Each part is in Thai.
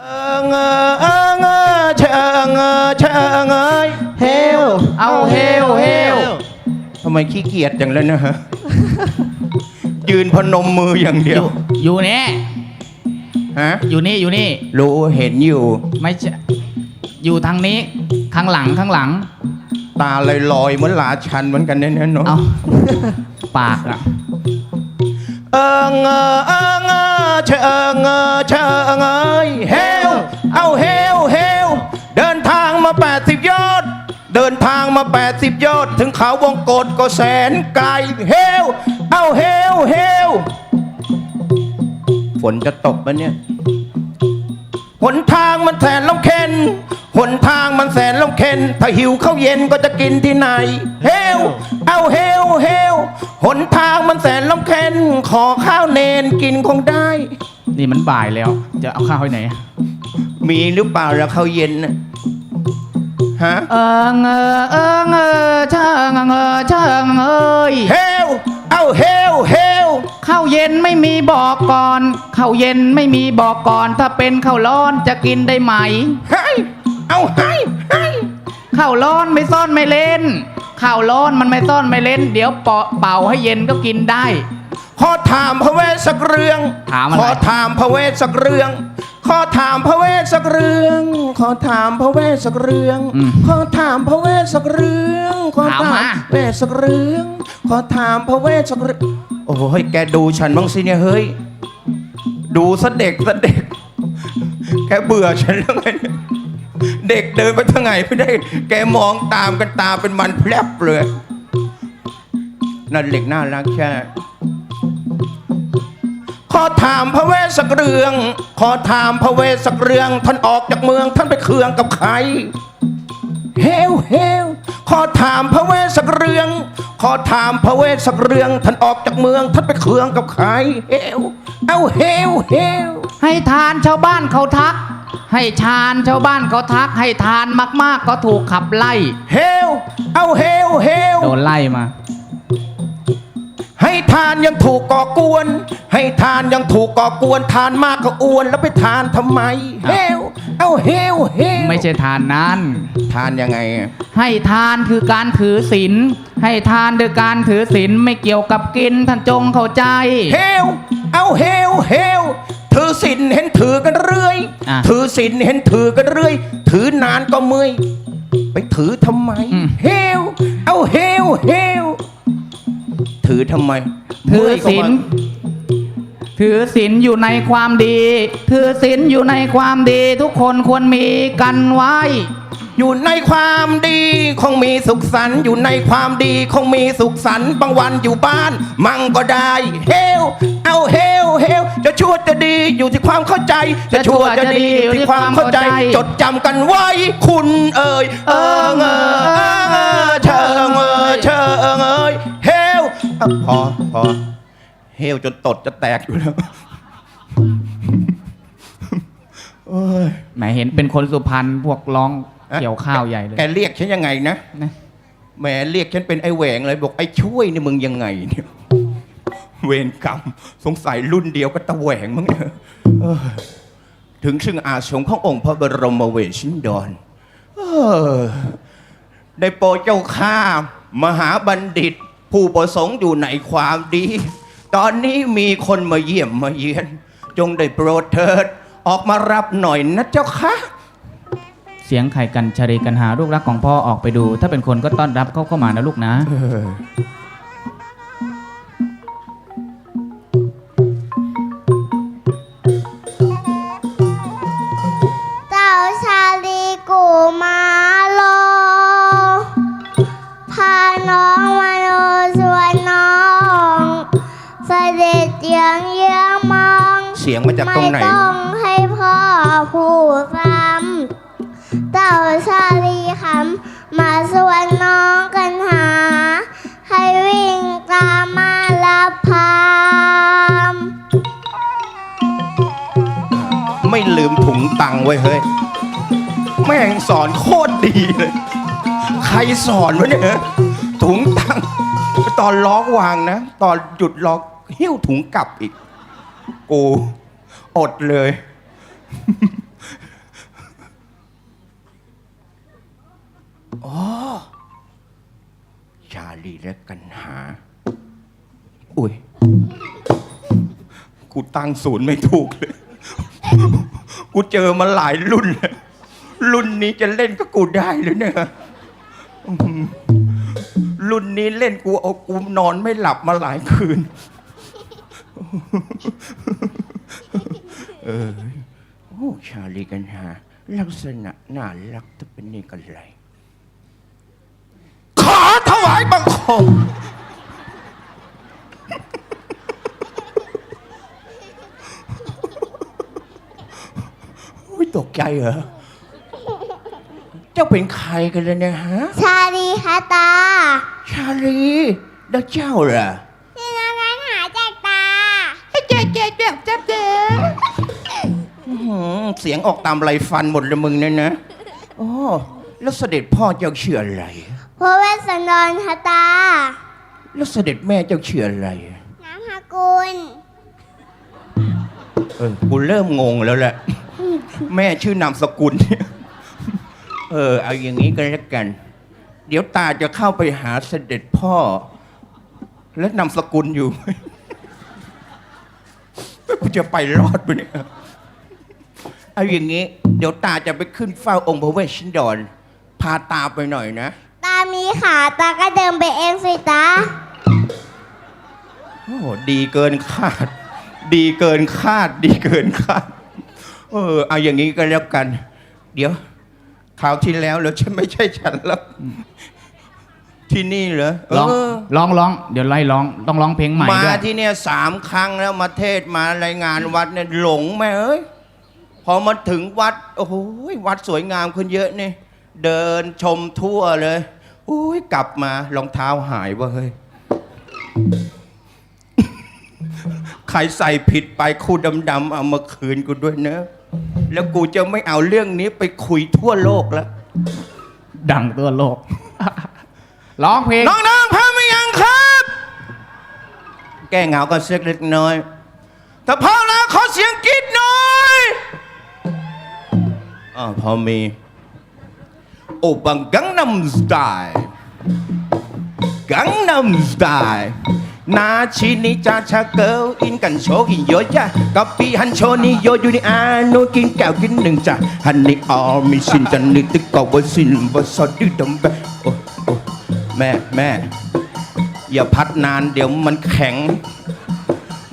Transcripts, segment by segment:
เอิงเอิงเอิงเอิงเชิงเอิงเชิงเอ้ยเฮลเอาเฮลเฮลทำไมขี้เกียจอย่างนั้นนะฮะ ยืนพนมมืออย่างเดีอยวยู่อยู่นี่ฮะ อยู่นี่อยู่นี่ รู้เห็นอยู่ ไม่ใช่อยู่ทางนี้ ข้างหลังข้างหลัง ตาลอยลอยๆเหมือนหลาชันเหมือนกันเนี่ยเนาะเอาปากอะเอิงเอิงเอิงเอิง เชิงเออเชิงเอ้ยเฮลเอาเฮลเฮลเดินทางมา 80 ยอด เดินทางมา 80 ยอด ถึงเขาวงกฏก็แสนไกลเฮลเอาเฮลเฮลฝนจะตกปะเนี่ยหนทางมันแสนลำเค็น หนทางมันแสนลำเค็น ถ้าหิวข้าวเย็นก็จะกินที่ไหน เฮลเอาเฮลเฮลหนทางมันแสนลำเค็น ขอข้าวเนนกินคงได้ นี่มันบ่ายแล้ว จะเอาข้าวให้ไหนมีหรือเปล่าล่ะข้าวเย็นน่ะฮะ เอิงเออเอิงเออเชิงเออเชิงเอ้ยเฮลเอาเฮลเฮลข้าวเย็นไม่มีบอกก่อนข้าวเย็นไม่มีบอกก่อน ถ้าเป็นข้าวร้อนจะกินได้ไหมให้ เอาให้ให้ข้าวร้อนไม่ซ่อนไม่เล่นข้าวร้อนมันไม่ซ่อนไม่เล่น เดี๋ยวเปาะเป่าให้เย็นก็กินได้ ขอถามพระเวสสักเรื่อง ถามอะไร ขอถามพระเวสสักเรื่อง ขอถามพระเวสสักเรื่อง ขอถามพระเวสสักเรื่อง อืมขอถามพระเวสสักเรื่องขอถามถามมา เวสสักเรื่อง ขอถามพระเวสสักเรื่อง โอ้โหเฮ้ยแกดูฉันบ้างสิเนี่ยเฮ้ย ดูซะเด็กซะเด็ก แกเบื่อฉันแล้วไงเนี่ย เด็กเดินไปทางไหนไม่ได้ แกมองตามกันตาเป็นมันแพรบเลยนั่นเด็กน่ารักใช่ขอถามพระเวสสักเรื่อง ขอถามพระเวสสักเรื่อง ท่านออกจากเมืองท่านไปเคืองกับใคร เฮลเฮลขอถามพระเวสสักเรื่อง ขอถามพระเวสสักเรื่อง ท่านออกจากเมืองท่านไปเคืองกับใคร เฮลเอาเฮลเฮลให้ทานชาวบ้านเขาทัก ให้ชานชาวบ้านเขาทักให้ทานมากๆ ก็ถูกขับไล่ เฮล เอาเฮลเฮล โดนไล่มา ให้ทานยังถูกก่อกวน ให้ทานยังถูกก่อกวน ทานมากก็อ้วน แล้วไปทานทำไม เฮล เอาเฮลเฮลไม่ใช่ทานนั้น ทานยังไงอะให้ทานคือการถือศีลให้ทานคือการถือศีลไม่เกี่ยวกับกินท่านจงเข้าใจ เฮล เอาเฮลเฮล ถือศีลเห็นถือกันเรื่อย อะถือศีลเห็นถือกันเรื่อย ถือนานก็เมื่อยไปถือทำไม อืม เฮลเอาเฮลเฮลถือทำไมถือเมื่ยก็ศีลว่าถือศีลอยู่ในความดี ถือศีลอยู่ในความดีทุกคนควรมีกันไว้ อยู่ในความดีคงมีสุขสันต์อยู่ในความดีคงมีสุขสันต์บางวันอยู่บ้าน มั่งก็ได้เฮลเอาเฮลเฮลจะชั่วจะดีอยู่ที่ความเข้าใจ จะชั่วจะดีอยู่ที่ความเข้าใจ จดจำกันไว้คุณเอ่ยเอิงเออเอิงเออเชิงเออเชิงเอ่ยเฮลพอพอเฮลจนตดจะแตกอยู่แล้วโอ้ยไหนเห็นเป็นคนสุพรรณพวกร้อง เกี่ยวข้าวใหญ่เลยแกเรียกฉันยังไงนะนะแหมเรียกฉันเป็นไอ้แหวงเลยบอกไอ้ช่วยนี่มึงยังไงเนี่ยเวรกรรมสงสัยรุ่นเดียวก็ตะแหวงมั้งเนี่ยเออถึงซึ่งอาสมขององค์พระบรมเวชชินดรเออได้โปรดเจ้าข้ามหาบัณฑิต ผู้ประสงค์อยู่ในความดี ตอนนี้มีคนมาเยี่ยมมาเยียน จงได้โปรดเถิด ออกมารับหน่อยนะเจ้าค่ะ เสียงไข่กันชารีกันหาลูกรักของพ่อออกไปดู ถ้าเป็นคนก็ต้อนรับเขาเข้ามานะลูกนะเต่าชาลีกูมาโล พาน้องมาโนสวนน้อง เสด็จเยืองเยื้องมอง เสียงมาจากตรงไหน ไม่ต้องให้พ่อพูด ลืมถุงตังไว้เฮ้ย แม่งสอนโคตรดีเลย ใครสอนวะเนี่ยถุงตังตอนล็อกวางนะ ตอนหยุดล็อกหิ้วถุงกลับอีก กูอดเลย โอชาลีและกันหา อุ้ย กูตั้งศูนย์ไม่ถูกเลย กูเจอมาหลายรุ่นแล้วรุ่นนี้จะเล่นก็กูได้เลยเนี่ยรุ่นนี้เล่นกูเอากูนอนไม่หลับมาหลายคืน เออ โอ้ชาลีกันหา ลักษณะน่ารักจะเป็นนี่กันไรขอถวายบังคม ตกใจเหรอ เจ้าเป็นใครกันเลยเนี่ยฮะ ชาลีค่ะตาชาลีแล้วเจ้าล่ะที่น้องกันหาจากตาอื้อหือเสียงออกตามไรฟันหมดเลยมึงเนี่ยนะอ๋อแล้วเสด็จพ่อเจ้าชื่ออะไรเพราะว่าสันดอนค่ะตา แล้วเสด็จแม่เจ้าชื่ออะไร น้ำฮากุล เออกูเริ่มงงแล้วแหละ แม่ชื่อนามสกุล เออ เอาอย่างนี้กันแล้วกัน เดี๋ยวตาจะเข้าไปหาเสด็จพ่อ แล้วนามสกุลอยู่ไหมกูจะไปรอดไปเนี่ยเอาอย่างนี้ เดี๋ยวตาจะไปขึ้นเฝ้าองค์พระเวสชินดร พาตาไปหน่อยนะ ตามีขาตาก็เดินไปเองสิตาโอ้ดีเกินคาด ดีเกินคาด ดีเกินคาด เออ เอาอย่างนี้ก็แล้วกัน เดี๋ยวคราวที่แล้วแล้วฉันไม่ใช่ฉันแล้ว ที่นี่เหรอเอร้องอร้องร้องเดี๋ยวไล่ร้องต้องร้องเพลงใหม่มาด้วยที่เนี่ยสามครั้งแล้วมาเทศมารายงานวัดเนี่ยหลงแม่เอ้ยพอมาถึงวัด โอ้โหวัดสวยงามขึ้นเยอะนี่ เดินชมทั่วเลยอุ้ยกลับมารองเท้าหายว่ะเฮ้ย ใครใส่ผิดไปคู่ดำๆเอามาคืนกูด้วยเนอะ แล้วกูจะไม่เอาเรื่องนี้ไปคุยทั่วโลกแล้ว ดังตัวโลก ร้องเพลง น้องๆพร้อมหรือยังครับ แก้เหงากันสักเล็กน้อย ถ้าพร้อมแล้วขอเสียงกรี๊ดหน่อยอ๋อพอมี โอปังกังนัมสไตล์กังนัมสไตล์ นาชินิจาชาเกิลอินกันโชกินโยจ้ะกับปีฮันโชนิโยอยู่ในอานุกินแก้วกินหนึ่งจ้ะฮันนี่ออมิสินจันนิตึกกอบสินบสอดื้อดมแบบโอ้โอ้แม่แม่อย่าพัดนานเดี๋ยวมันแข็ง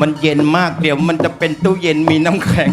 มันเย็นมากเดี๋ยวมันจะเป็นตู้เย็นมีน้ำแข็ง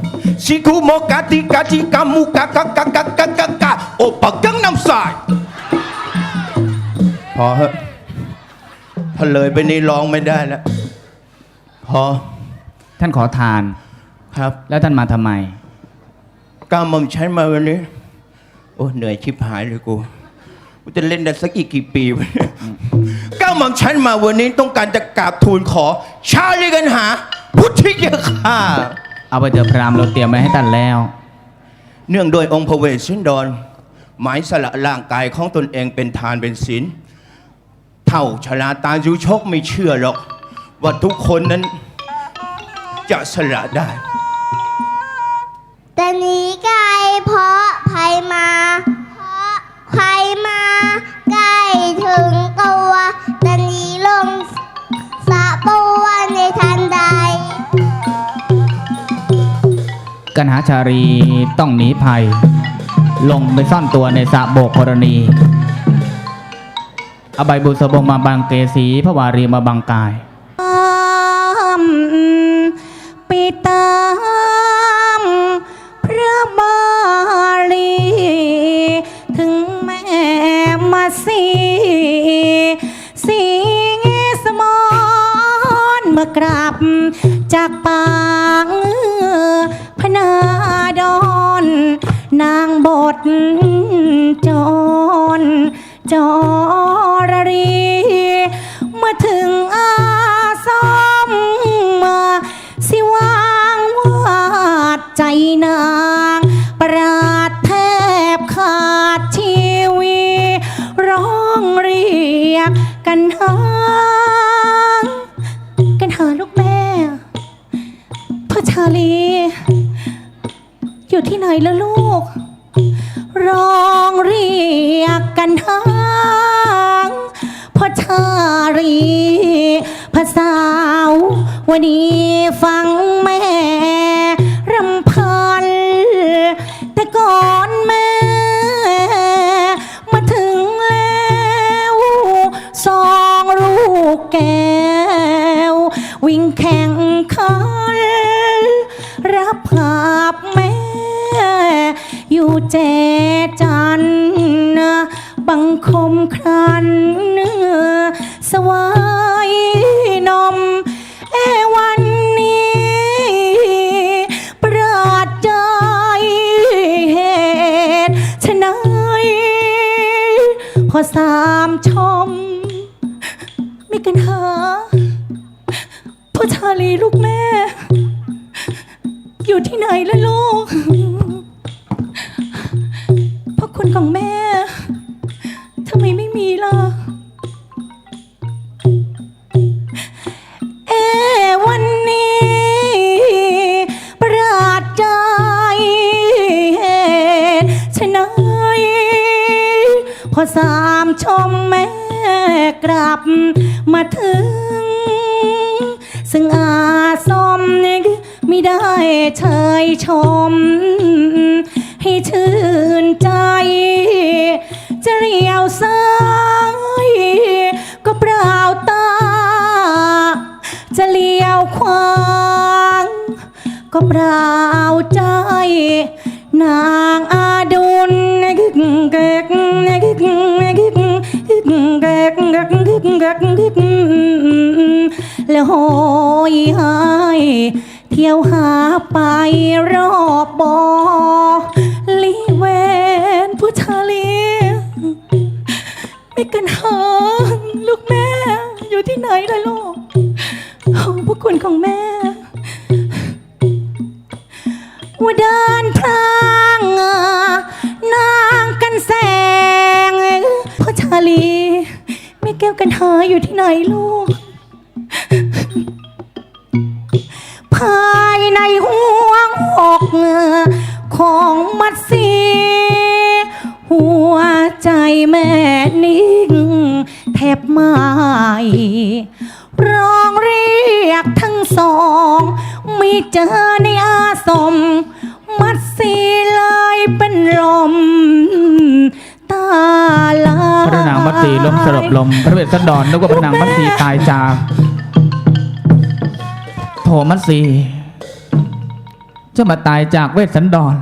แบบแช่อินเยี่ยมแช่โซนันโซนันเฮนะเจนนะมามากุสโนซะโซนันเฮก็ปีชิคีโบซันเนวันซันเจนะโซนันเฮคือโนโซโนเฮดาดันเดวคือบาชิโนคือเดโนคือเดโนชิคุโมกาติกาจิกามุกากากากากากากาโอปะกังน้ำสายพอเหอะถ้าเลยไปนี่ร้องไม่ได้แล้ว พอท่านขอทาน ครับแล้วท่านมาทำไมก้าวหมอมฉันมาวันนี้ โอ้เหนื่อยชิบหายเลยกู กูจะเล่นได้สักอีกกี่ปีวะเนี่ยก้าวหมอมฉันมาวันนี้ต้องการจะกราบทูลขอ ชาลีกันหา พุทธิยาค่า เอาไปเถอะพรามเราเตรียมไว้ให้ท่านแล้ว เนื่องด้วยองค์พระเวสสันดร หมายสละร่างกายของตนเองเป็นทานเป็นศีลเท่าชลาตายุชกไม่เชื่อหรอก ว่าทุกคนนั้นจะสละได้ แต่หนี้ไกลเพราะภัยมา เพราะภัยมา กันหาชารีต้องหนีภัย ลงไปซ่อนตัวในสระโบกกรณี อบายบุษบงมาบางเกสีพระวารีมาบางกายไปตามพระบาลีถึงแม่มาสีสีสมอนเมื่อกลับจากปา จรจรรี มาถึงอาสมมาสิวางวาดใจนาง ประดแทบขาดชีวี ร้องเรียกกันหากันหาลูกแม่พ่อชาลี อยู่ที่ไหนแล้วลูก ยกกันหางพ่อชาลีภาษาววันนี้ฟังแม่รำพัน แต่ก่อนแม่ มาถึงแล้วสองลูกแก้ว วิ่งแข่งขันรับภาพแม่ อยู่เจจัน บังคมครันเนื้อสวายนม เอวันนี้ ประาดใจเหตุชะไหนพอสามชม มีกันหาพ่อชาลีลูกแม่ อยู่ที่ไหนล่ะลูกพ่อคุณของแม่ ไม่มีล่ะเอวันนี้ประหลาดใจเหตุชะไหนพอสามชมแม่กลับมาถึง ซึ่งอาสมไม่ได้เชยชม ให้ชื่นใจ เรียวซ้ายก็เปล่าตา จะเลียวขวางก็เปล่าใจ นางอาดุลกึกเก่งเก่กึกกึกกึกเก่งเก่งเก่งเก่งแล้วหอยหายเที่ยวหาไปรอบบ่อ กันหาลูกแม่ อยู่ที่ไหนล่ะลูกโอ้พระคุณของแม่ว่าเดินพลางนางกันแสงพ่อชาลี แม่แก้วกันหาอยู่ที่ไหนลูก ร้องเรียกทั้งสอง ไม่เจอในอาสม มัดสีเลยเป็นลม ตาลาย พระนางมัตสีล้มสลบลม พระเวสสันดรนึกว่าพระนางมัตสีตายจากโถมัตสีจะมาตายจากเวสสันดร